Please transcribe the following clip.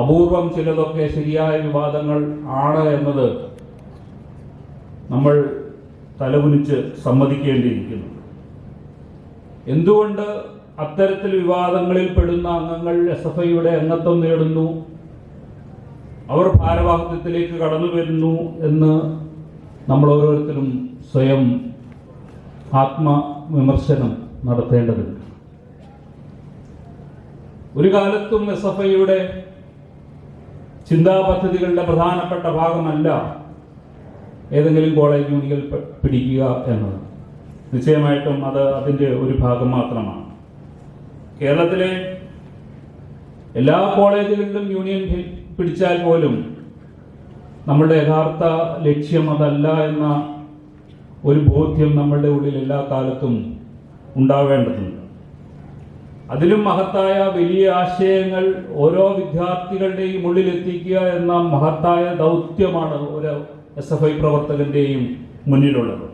അപൂർവം ചിലതൊക്കെ ശരിയായ വിവാദങ്ങൾ ആണ് എന്നത് നമ്മൾ തലകുനിച്ച് സമ്മതിക്കേണ്ടിയിരിക്കുന്നു. എന്തുകൊണ്ട് അത്തരത്തിൽ വിവാദങ്ങളിൽ പെടുന്ന അംഗങ്ങൾ എസ് എഫ് ഐയുടെ അംഗത്വം നേടുന്നു? അവർ ഭാരവാഹിത്വത്തിലേക്ക് കടന്നു വരുന്നു എന്ന് നമ്മൾ ഓരോരുത്തരും സ്വയം ആത്മവിമർശനം നടത്തേണ്ടതുണ്ട്. ഒരു കാലത്തും എസ് എഫ് ഐയുടെ ചിന്താ പദ്ധതികളുടെ പ്രധാനപ്പെട്ട ഭാഗമല്ല ഏതെങ്കിലും കോളേജ് യൂണിയൻ പിടിക്കുക എന്നത്. നിശ്ചയമായിട്ടും അത് അതിന്റെ ഒരു ഭാഗം മാത്രമാണ്. കേരളത്തിലെ എല്ലാ കോളേജുകളിലും യൂണിയൻ പിടിച്ചാൽ പോലും നമ്മുടെ യഥാർത്ഥ ലക്ഷ്യം അതല്ല എന്ന ഒരു ബോധ്യം നമ്മളുടെ ഉള്ളിൽ എല്ലാ കാലത്തും ഉണ്ടാവേണ്ടതുണ്ട്. അതിലും മഹത്തായ വലിയ ആശയങ്ങൾ ഓരോ വിദ്യാർത്ഥികളുടെയും ഉള്ളിൽ എത്തിക്കുക എന്ന മഹത്തായ ദൗത്യമാണ് ഒരു എസ് എഫ് ഐ പ്രവർത്തകന്റെയും മുന്നിലുള്ളത്.